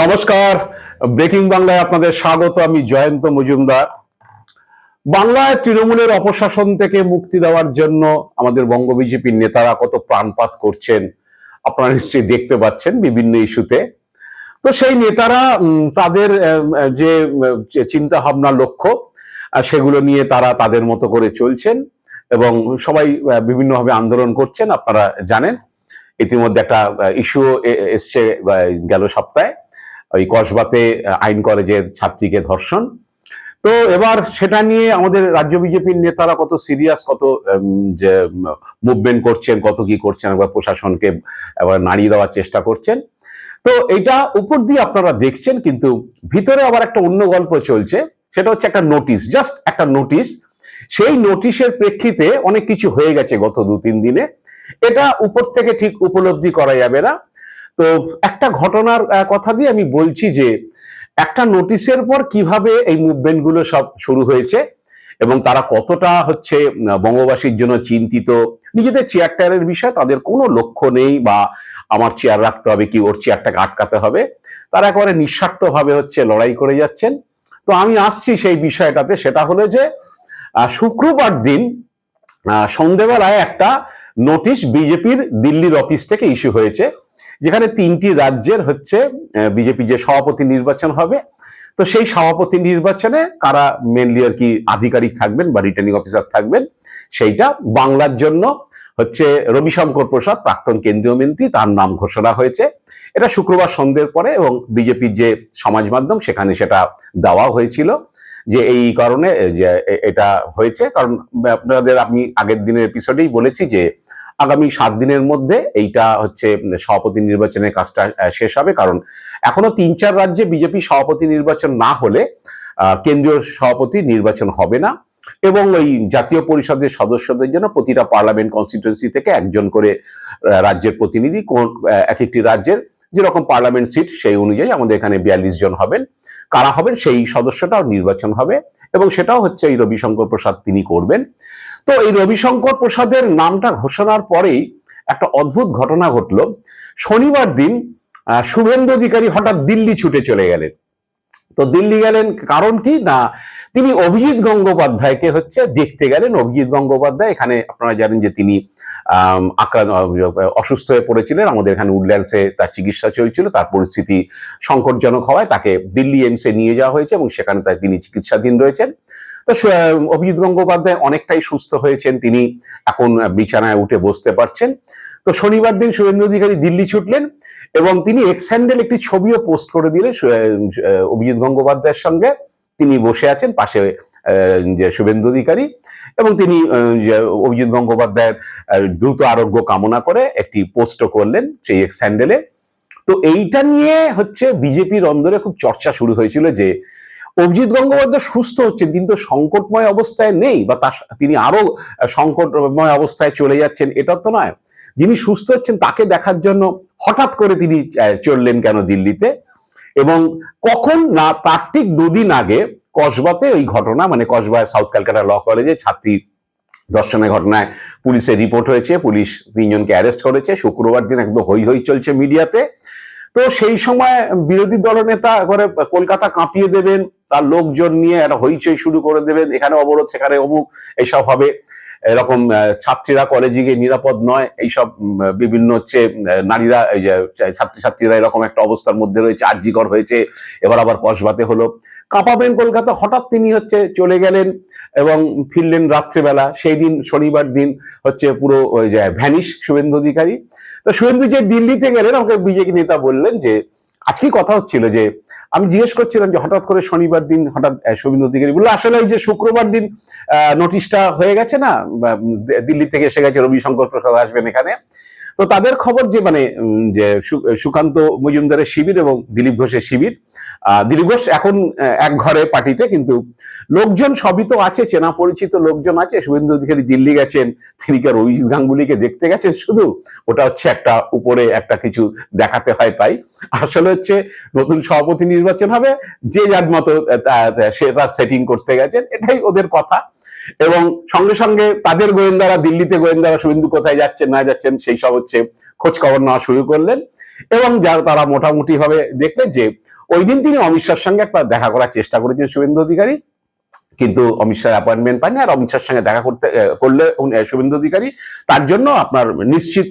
নমস্কার। ব্রেকিং বাংলায় আপনাদের স্বাগত, আমি জয়ন্ত মজুমদার। বাংলায় তৃণমূলের অপশাসন থেকে মুক্তি দেওয়ার জন্য আমাদের বঙ্গ বিজেপির নেতারা কত প্রাণপাত করছেন, আপনারা নিশ্চয়ই দেখতে পাচ্ছেন বিভিন্ন ইস্যুতে। তো সেই নেতারা তাদের যে চিন্তা ভাবনা লক্ষ্য সেগুলো নিয়ে তারা তাদের মতো করে চলছেন এবং সবাই বিভিন্নভাবে আন্দোলন করছেন, আপনারা জানেন। ইতিমধ্যে একটা ইস্যু এসছে গেল সপ্তাহে। ওই কসবাতে আইন কলেজের ছাত্রীকে ধর্ষণ। তো এবার সেটা নিয়ে আমাদের রাজ্য বিজেপির নেতারা কত সিরিয়াস, কত যে, মুভমেন্ট করছেন, কত কি করছেন, একবার প্রশাসনকে এবার নাড়িয়ে দেওয়ার চেষ্টা করছেন। তো এটা উপর দিয়ে আপনারা দেখছেন, কিন্তু ভিতরে আবার একটা অন্য গল্প চলছে। সেটা হচ্ছে একটা নোটিশ, জাস্ট একটা নোটিশ। সেই নোটিশের প্রেক্ষিতে অনেক কিছু হয়ে গেছে গত দু তিন দিনে। এটা উপর থেকে ঠিক উপলব্ধি করা যাবে না। তো একটা ঘটনার কথা দিয়ে আমি বলছি যে একটা নোটিশের পর কীভাবে এই মুভমেন্টগুলো সব শুরু হয়েছে এবং তারা কতটা হচ্ছে বঙ্গবাসীর জন্য চিন্তিত। নিজেদের চেয়ার টেয়ারের বিষয়ে, তাদের কোনো লক্ষ্য নেই বা আমার চেয়ার রাখতে হবে কি, ওর চেয়ারটাকে আটকাতে হবে। তারা একেবারে নিঃস্বার্থভাবে হচ্ছে লড়াই করে যাচ্ছেন। তো আমি আসছি সেই বিষয়টাতে, সেটা হলো যে শুক্রবার দিন সন্ধেবেলায় একটা নোটিশ বিজেপির দিল্লির অফিস থেকে ইস্যু হয়েছে। যেখানে তিনটি রাজ্যের হচ্ছে বিজেপি যে সভাপতি নির্বাচন হবে, তো সেই সভাপতি নির্বাচনে কারা মেনলি আর কি আধিকারিক থাকবেন বা রিটার্নিং অফিসার থাকবেন, সেইটা বাংলার জন্য হচ্ছে রবিশঙ্কর প্রসাদ, প্রাক্তন কেন্দ্রীয় মন্ত্রী, তার নাম ঘোষণা হয়েছে। এটা শুক্রবার সন্ধ্যের পরে এবং বিজেপির যে সমাজ মাধ্যম, সেখানে সেটা দেওয়া হয়েছিল যে এই কারণে, যে এটা হয়েছে। কারণ আপনাদের আমি আগের দিনের এপিসোডেই বলেছি যে আগামী সাত দিনের মধ্যে এইটা হচ্ছে সভাপতি নির্বাচনের কাজটা শেষ হবে। কারণ এখনও তিন চার রাজ্যে বিজেপি সভাপতি নির্বাচন না হলে কেন্দ্রীয় সভাপতি নির্বাচন হবে না। এবং ওই জাতীয় পরিষদের সদস্যদের জন্য প্রতিটা পার্লামেন্ট কনস্টিটুয়েন্সি থেকে একজন করে রাজ্যের প্রতিনিধি কোন এক একটি রাজ্যের যেরকম পার্লামেন্ট সিট সেই অনুযায়ী আমাদের এখানে বিয়াল্লিশ জন হবেন। কারা হবেন সেই সদস্যটাও নির্বাচন হবে এবং সেটাও হচ্ছে এই রবিশঙ্কর প্রসাদ তিনি করবেন। তো এই রবিশঙ্কর প্রসাদের নামটা ঘোষণার পরেই একটা অদ্ভুত ঘটনা ঘটলো। শনিবার দিন শুভেন্দু অধিকারী হঠাৎ দিল্লি ছুটে চলে গেলেন। তো দিল্লি গেলেন কারণ কি? না, তিনি অভিজিৎ গঙ্গোপাধ্যায়কে হচ্ছে দেখতে গেলেন। অভিজিৎ গঙ্গোপাধ্যায় এখানে আপনারা জানেন যে তিনি আক্রান্ত, অসুস্থ হয়ে পড়েছিলেন। আমাদের এখানে উডল্যান্ডসে তার চিকিৎসা চলছিল। তার পরিস্থিতি সংকটজনক হওয়ায় তাকে দিল্লি এমসে নিয়ে যাওয়া হয়েছে এবং সেখানে তাই তিনি চিকিৎসাধীন রয়েছেন। তো অভিজিৎ গঙ্গোপাধ্যায় অনেকটাই সুস্থ হয়েছেন, তিনি এখন বিছানায় উঠে বসতে পারছেন। তো শনিবার দিন শুভেন্দু অধিকারী দিল্লি ছুটলেন এবং তিনি এক্স হ্যান্ডেল একটি ছবিও পোস্ট করে দিলেন অভিজিৎ গঙ্গোপাধ্যায়ের সঙ্গে। তিনি বসে আছেন পাশে যে শুভেন্দু অধিকারী এবং তিনি অভিজিৎ গঙ্গোপাধ্যায়ের দ্রুত আরোগ্য কামনা করে একটি পোস্টও করলেন সেই এক্স হ্যান্ডেলে তো এইটা নিয়ে হচ্ছে বিজেপির অন্দরে খুব চর্চা শুরু হয়েছিল যে অভিজিৎ গঙ্গোপাধ্যায় সুস্থ হচ্ছেন কিন্তু সংকটময় অবস্থায় নেই বা তার তিনি আরও সংকটময় অবস্থায় চলে যাচ্ছেন, এটা তো নয়। যিনি সুস্থ হচ্ছেন তাকে দেখার জন্য হঠাৎ করে তিনি চললেন কেন দিল্লিতে? এবং কখন না, তার ঠিক দুদিন আগে কসবাতে ওই ঘটনা মানে কসবায় সাউথ ক্যালকাটা ল কলেজে ছাত্রী দর্শনের ঘটনায় পুলিশের রিপোর্ট হয়েছে, পুলিশ তিনজনকে অ্যারেস্ট করেছে, শুক্রবার দিন একদম হই হই চলছে মিডিয়াতে। তো সেই সময় বিরোধী দলনেতা করে কলকাতা কাঁপিয়ে দেবেন, তার লোকজন নিয়ে একটা হইচই শুরু করে দেবেন, এখানে অবরোধ, সেখানে অমুক, এসব হবে। এরকম ছাত্রীরা কলেজে গিয়ে নিরাপদ নয়, এইসব বিভিন্ন হচ্ছে নারীরা, এই যে ছাত্রছাত্রীরা এরকম একটা অবস্থার মধ্যে রয়েছে, আর্জিকর হয়েছে, এবার আবার কসবাতে হলো। কাঁপাবেন কলকাতা, হঠাৎ তিনি হচ্ছে চলে গেলেন এবং ফিরলেন রাত্রেবেলা। সেই দিন, শনিবার দিন হচ্ছে পুরো, ওই যে ভ্যানিশ শুভেন্দু অধিকারী। তো শুভেন্দু যে দিল্লিতে গেলেন, আমাকে বিজেপি নেতা বললেন যে আজকেই কথা হচ্ছিল যে আমি জিজ্ঞেস করছিলাম যে হঠাৎ করে শনিবার দিন হঠাৎ আহ, অধিকারী বলল আসলে ওই যে শুক্রবার দিন নোটিশটা হয়ে গেছে না? দিল্লি থেকে এসে গেছে রবিশঙ্কর প্রসাদ আসবেন এখানে। তো তাদের খবর যে মানে যে সুকান্ত মজুমদারের শিবির এবং দিলীপ ঘোষের শিবির দিলীপ ঘোষ এখন এক ঘরে পার্টিতে, কিন্তু লোকজন সবই তো আছে, চেনা পরিচিত লোকজন আছে। শুভেন্দু অধিকারী দিল্লি গেছেন, তিনি কি আর অভিজিৎ গাঙ্গুলিকে দেখতে গেছেন শুধু? ওটা হচ্ছে একটা উপরে একটা কিছু দেখাতে হয় তাই। আসলে হচ্ছে নতুন সভাপতি নির্বাচন হবে, যে যার মতো সে তার সেটিং করতে গেছেন, এটাই ওদের কথা। এবং সঙ্গে সঙ্গে তাদের গোয়েন্দারা, দিল্লিতে গোয়েন্দারা শুভেন্দু কোথায় যাচ্ছেন, না যাচ্ছেন, সেই সব হচ্ছে খোঁজ খবর নেওয়া শুরু করলেন। এবং যারা তারা মোটামুটি ভাবে দেখলেন যে ওই দিন তিনি অমিত সঙ্গে একটা দেখা করার চেষ্টা করেছেন শুভেন্দু অধিকারী। কিন্তু অমিত শাহ অ্যাপয়েন্টমেন্ট পাননি আর অমিত শাহর সঙ্গে দেখা করতে করলে শুভেন্দু অধিকারী। তার জন্য আপনার নিশ্চিত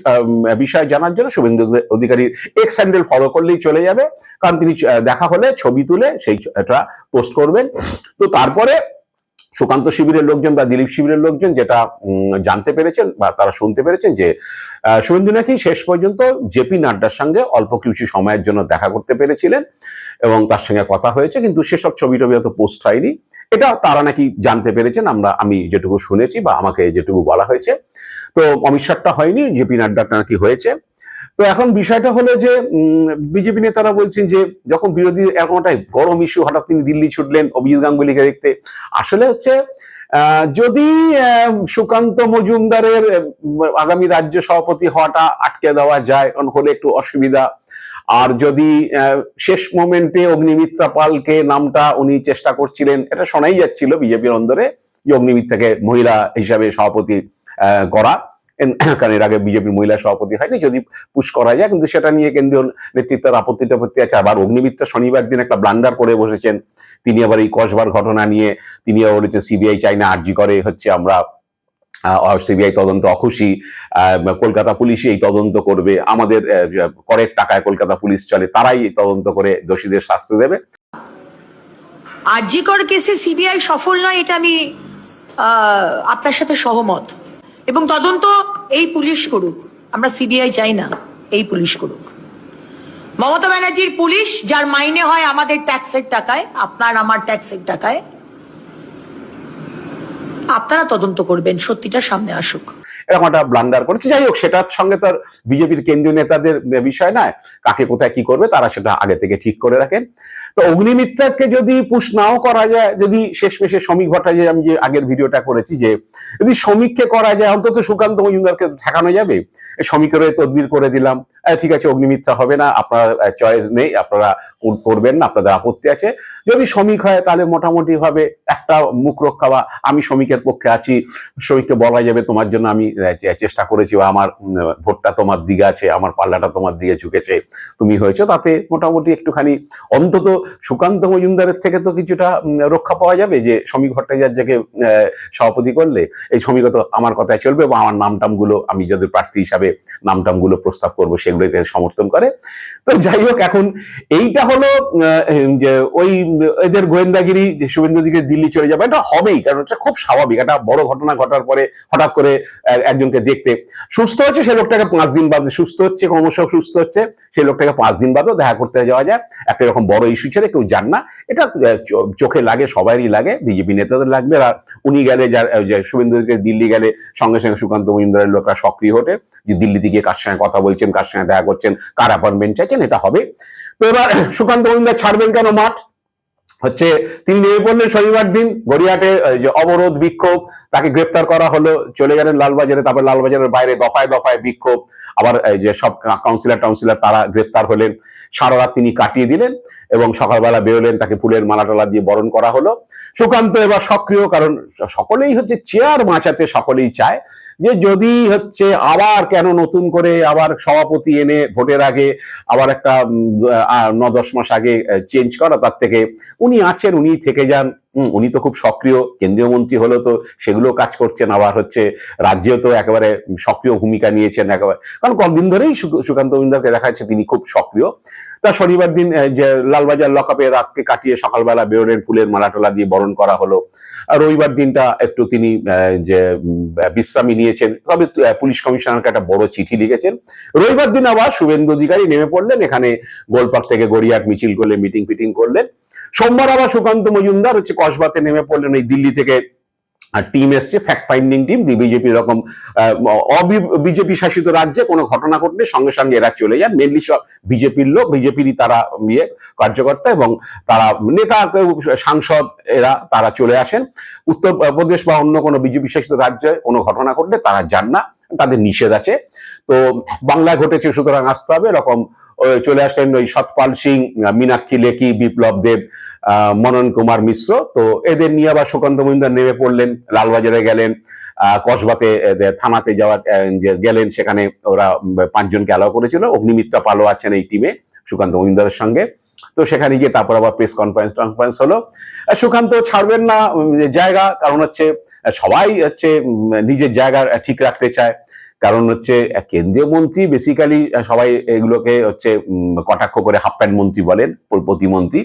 বিষয় জানার জন্য শুভেন্দু অধিকারীর এক্স হ্যান্ডেল ফলো করলেই চলে যাবে। কারণ তিনি দেখা হলে, ছবি তুলে সেইটা পোস্ট করবেন। তো তারপরে সুকান্ত শিবিরের লোকজন বা দিলীপ শিবিরের লোকজন যেটা জানতে পেরেছেন বা তারা শুনতে পেরেছেন যে শুভেন্দু নাকি শেষ পর্যন্ত জেপি নাড্ডার সঙ্গে অল্প কিছু সময়ের জন্য দেখা করতে পেরেছিলেন এবং তার সঙ্গে কথা হয়েছে, কিন্তু সেসব ছবি টবি অত পোস্ট হয়নি। এটা তারা নাকি জানতে পেরেছেন, আমরা, আমি যেটুকু শুনেছি বা আমাকে যেটুকু বলা হয়েছে। তো অমিত শাহটা হয়নি, জেপি নাড্ডাটা নাকি হয়েছে। তো এখন বিষয়টা হলো যে বিজেপি নেতারা বলছেন যে, যখন বিরোধী এরকম একটা গরম ইস্যু হঠাৎ তিনি দিল্লি ছুটলেন অভিজিৎ গাঙ্গুলিকে দেখতে। আসলে হচ্ছে যদি সুকান্ত মজুমদারের আগামী রাজ্য সভাপতি হওয়াটা আটকে দেওয়া যায় হলে একটু অসুবিধা। আর যদি শেষ মোমেন্টে অগ্নিমিত্রা পালকে নামটা উনি চেষ্টা করছিলেন, এটা শোনাই যাচ্ছিল বিজেপির অন্দরে যে অগ্নিমিত্রাকে মহিলা হিসাবে সভাপতি করা। কারণ এর আগে বিজেপির মহিলা সভাপতি হয়নি, যদি পুশ করা যায়, কিন্তু সেটা নিয়ে কেন্দ্রীয় নেতৃত্বের আপত্তি টাপত্তি আছে। আবার অগ্নিমিত্র শনিবার দিন একটা ব্লান্ডার করে বসেছেন। তিনি আবার এই কসবার ঘটনা নিয়ে, তিনি আবার বলেছেন সিবিআই চাই না আর্জি করে, হচ্ছে আমরা সিবিআই তদন্ত অখুশি কলকাতা পুলিশই এই তদন্ত করবে, আমাদের করের টাকায় কলকাতা পুলিশ চলে, তারাই তদন্ত করে দোষীদের শাস্তি দেবে। আরজিকর কেসে সিবিআই সফল নয়, এটা আমি আপনার সাথে সহমত। এবং তদন্ত এই পুলিশ করুক। আমরা সিবিআই চাই না, এই পুলিশ করুক। মমতা ব্যানার্জির পুলিশ, যার মাইনে হয় আমাদের ট্যাক্সের টাকায়, আপনার আমার ট্যাক্সের টাকায়, আপনারা তদন্ত করবেন, সত্যিটা সামনে আসুক। এরকম একটা ব্লান্ডার করেছে। যাই হোক, সেটার সঙ্গে তার বিজেপির কেন্দ্রীয় নেতাদের বিষয় নয়, কাকে কোথায় কি করবে তারা সেটা আগে থেকে ঠিক করে রাখেন। তো অগ্নিমিত্রাকে যদি পুশ নাও করা যায়, যদি শেষমেশে শ্রমিক ভট্টাচার্য, আমি যে আগের ভিডিওটা করেছি যে, যদি শ্রমিককে করা যায়, অন্তত সুকান্ত মজুমদারকে ঠেকানো যাবে। শ্রমিকের তদবির করে দিলাম। ঠিক আছে, অগ্নিমিত্রা হবে না, আপনার চয়েস নেই, আপনারা করবেন না, আপনাদের আপত্তি আছে। যদি শ্রমিক হয়, তাহলে মোটামুটি ভাবে একটা মুখ রক্ষা বা আমি শ্রমিকের পক্ষে আছি, শ্রমিককে বলা যাবে তোমার জন্য আমি চেষ্টা করেছি, বা আমার ভোটটা তোমার দিকে আছে, আমার পাল্লাটা তোমার দিকে ঝুঁকেছে, তুমি হয়েছো, তাতে মোটামুটি একটুখানি অন্তত সুকান্ত মজুমদারের থেকে তো কিছুটা রক্ষা পাওয়া যাবে, যে শ্রমিক ভট্টাচার্যকে সভাপতি করলে। এই শ্রমিক তো আমার কথায় চলবে, বা আমার নামটামগুলো, আমি যাদের প্রার্থী হিসাবে নামটামগুলো প্রস্তাব করব, সেগুলোতে সমর্থন করে। তো যাই হোক, এখন এইটা হলো যে ওই, এদের গোয়েন্দাগিরি, যে শুভেন্দু দিকে দিল্লি চলে যাবে, এটা হবেই, কারণ এটা খুব স্বাভাবিক, একটা বড় ঘটনা ঘটার পরে হঠাৎ করে একজনকে দেখতে। সুস্থ হচ্ছে সে লোকটাকে পাঁচ দিন বাদে সুস্থ হচ্ছে ক্রমশ সুস্থ হচ্ছে সেই লোকটাকে পাঁচ দিন বাদেও দেখা করতে যাওয়া যায়। একটা এরকম বড় ইস্যু ছেড়ে কেউ যান না। এটা চোখে লাগে সবারই লাগে বিজেপি নেতাদের লাগবে। আর উনি গেলে যার আহ, যে শুভেন্দু দিকে দিল্লি গেলে সঙ্গে সঙ্গে সুকান্ত মজুমদারের লোকরা সক্রিয় ওঠে। যে দিল্লিতে গিয়ে কার সঙ্গে কথা বলছেন কার সঙ্গে দেখা করছেন কার অ্যাপয়েন্টমেন্ট চাইছেন এটা হবে। তো এবার সুকান্ত মজুমদার ছাড়বেন কেন মাঠ? হচ্ছে তিনি নেমে পড়লেন শনিবার দিন গড়িয়াটে যে অবরোধ, বিক্ষোভ, তাকে গ্রেপ্তার করা হলো, চলে গেলেন লালবাজারে, তারপর লালবাজারের বাইরে দফায় দফায় বিক্ষোভ, আবার যে সব কাউন্সিলর টাউন্সিলর তারা গ্রেপ্তার হলেন, সারা রাত তিনি কাটিয়ে দিলেন এবং সকালবেলা বেরোলেন, তাকে ফুলের মালা টালা দিয়ে বরণ করা হলো। সুকান্ত এবার সক্রিয়, কারণ সকলেই হচ্ছে চেয়ার বাঁচাতে সকলেই চায়, যে যদি হচ্ছে আবার কেন নতুন করে আবার সভাপতি এনে ভোটের আগে আবার একটা ন দশ মাস আগে চেঞ্জ করা, তার থেকে উনি আছেন উনি থেকে যান। উনি তো খুব সক্রিয়, কেন্দ্রীয় মন্ত্রী হলেও তো সেগুলো কাজ করছেন, আবার হচ্ছে রাজ্যেও তো একেবারে সক্রিয় ভূমিকা নিয়েছেন একেবারে। কারণ কতদিন ধরেই সুকান্ত মজুমদারকে দেখা যাচ্ছে তিনি খুব সক্রিয়। তা শনিবার দিন যে লালবাজার লকআপে রাতকে কাটিয়ে সকালবেলা বেরোলেন ফুলের মালা টোলা দিয়ে বরণ করা হলো। রবিবার দিনটা একটু তিনি যে বিশ্রামী নিয়েছেন। তবে পুলিশ কমিশনারকে একটা বড় চিঠি লিখেছেন। রবিবার দিন আবার শুভেন্দু অধিকারী নেমে পড়লেন। এখানে গোলপার্ক থেকে গড়িয়াট মিছিল করলেন মিটিং ফিটিং করলেন। সোমবার আবার সুকান্ত মজুমদার হচ্ছে কসবাতে নেমে পড়লেন এই দিল্লি থেকে টিম এসছে ফ্যাক্ট ফাইন্ডিং টিম বিজেপি রকম বিজেপি শাসিত রাজ্যে কোনো ঘটনা ঘটলে সঙ্গে সঙ্গে এরা চলে যান মেনলি সব বিজেপির লোক বিজেপিরই তারা ইয়ে কার্যকর্তা এবং তারা নেতা সাংসদ, এরা, তারা চলে আসেন। উত্তরপ্রদেশ বা অন্য কোনো বিজেপি শাসিত রাজ্যে কোনো ঘটনা ঘটলে তারা যান না, তাদের নিষেধ আছে। তো বাংলায় ঘটেছে, সুতরাং আসতে হবে, এরকম ওই চলে আসলেন ওই সতপাল সিং মীনাক্ষী লেখি বিপ্লব দেব মনন কুমার মিশ্র। তো এদের নিয়ে আবার সুকান্ত মজুমদার নেমে পড়লেন, লালবাজারে গেলেন কসবাতে থানাতে যাওয়ার গেলেন, সেখানে ওরা পাঁচজনকে অ্যালাউ করেছিল। অগ্নিমিত্রা পালও আছেন এই টিমে সুকান্ত মজুমদারের সঙ্গে। তো সেখানে গিয়ে তারপর আবার প্রেস কনফারেন্স কনফারেন্স হলো। সুকান্ত ছাড়বেন না জায়গা, কারণ হচ্ছে সবাই হচ্ছে নিজের জায়গা ঠিক রাখতে চায়। কারণ হচ্ছে কেন্দ্রীয় মন্ত্রী বেসিক্যালি সবাই এগুলোকে হচ্ছে কটাক্ষ করে হাফ প্যান্ট মন্ত্রী বলেন প্রতিমন্ত্রী।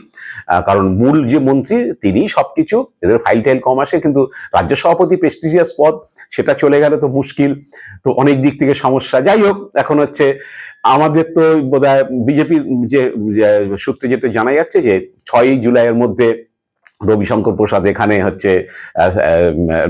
কারণ মূল যে মন্ত্রী, তিনি সব কিছু এদের ফাইল টাইল কম আসে, কিন্তু রাজ্য সভাপতি প্রেস্টিজিয়াস পদ, সেটা চলে গেলে তো মুশকিল, তো অনেক দিক থেকে সমস্যা। যাই হোক, এখন হচ্ছে, আমাদের তো বোধহয়, বিজেপির যে যে সূত্রে যেতে জানা যাচ্ছে যে, ছয়ই জুলাইয়ের মধ্যে রবিশঙ্কর প্রসাদ এখানে হচ্ছে আহ,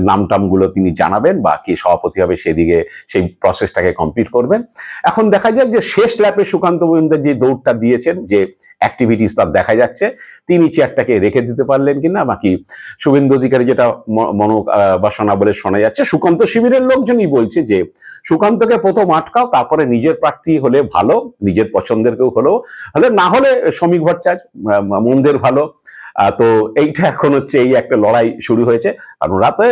নামটামগুলো তিনি জানাবেন বা কি সভাপতি হবে সেদিকে সেই প্রসেসটাকে কমপ্লিট করবেন। এখন দেখা যাক যে শেষ ল্যাপে সুকান্ত মজুমদার যে দৌড়টা দিয়েছেন যে অ্যাক্টিভিটিস তার দেখা যাচ্ছে তিনি চেয়ারটাকে রেখে দিতে পারলেন কিনা বাকি শুভেন্দু অধিকারী যেটা মনোবাসনা বলে শোনা যাচ্ছে সুকান্ত শিবিরের লোকজনই বলছে যে সুকান্তকে প্রথম আটকাও তারপরে নিজের প্রার্থী হলে ভালো নিজের পছন্দের কেউ হলেও হলে না হলে শ্রমিক ভট্টাচার্য মন্দের ভালো তো এইটা এখন হচ্ছে এই একটা লড়াই শুরু হয়েছে। কারণ ওরা তো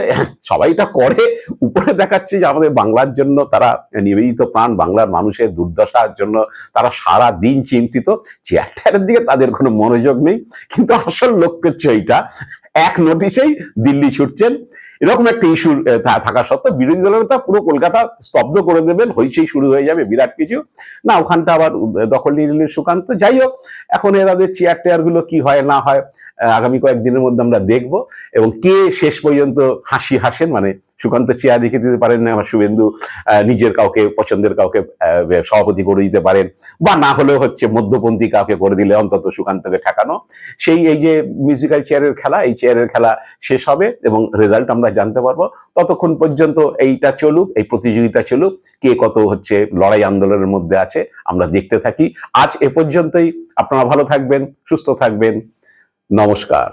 সবাই এটা করে, উপরে দেখাচ্ছে যে আমাদের বাংলার জন্য তারা নিবেদিত প্রাণ, বাংলার মানুষের দুর্দশার জন্য তারা সারা দিন চিন্তিত। চেয়ারটারের দিকে তাদের কোনো মনোযোগ নেই। কিন্তু আসল লক্ষ্য হচ্ছে এইটা। এক নোটিশেই দিল্লি ছুটছেন। এরকম একটা ইস্যু থাকা সত্ত্বেও বিরোধী দলের নেতা পুরো কলকাতা স্তব্ধ করে দেবেন, হইচই শুরু হয়ে যাবে বিরাট কিছু। না, ওখানটা আবার দখল নিয়ে নিলেন সুকান্ত। যাই হোক, এখন এরাদের চেয়ার টেয়ারগুলো কি হয়, না হয় আগামী কয়েকদিনের মধ্যে আমরা দেখব। এবং কে শেষ পর্যন্ত হাসি হাসেন মানে সুকান্ত চেয়ার রেখে দিতে পারেন না আমার শুভেন্দু নিজের কাউকে, পছন্দের কাউকে সভাপতি করে দিতে পারেন। বা না হলেও হচ্ছে মধ্যপন্থী কাউকে করে দিলে অন্তত সুকান্তকে ঠেকানো। সেই এই যে মিউজিক্যাল চেয়ারের খেলা, এই চেয়ারের খেলা শেষ হবে এবং রেজাল্ট আমরা জানতে পারব। ততক্ষণ পর্যন্ত এইটা চলুক, এই প্রতিযোগিতা চলুক, কে কত হচ্ছে লড়াই আন্দোলনের মধ্যে আছে, আমরা দেখতে থাকি। আজ এ পর্যন্তই। আপনারা ভালো থাকবেন, সুস্থ থাকবেন। নমস্কার।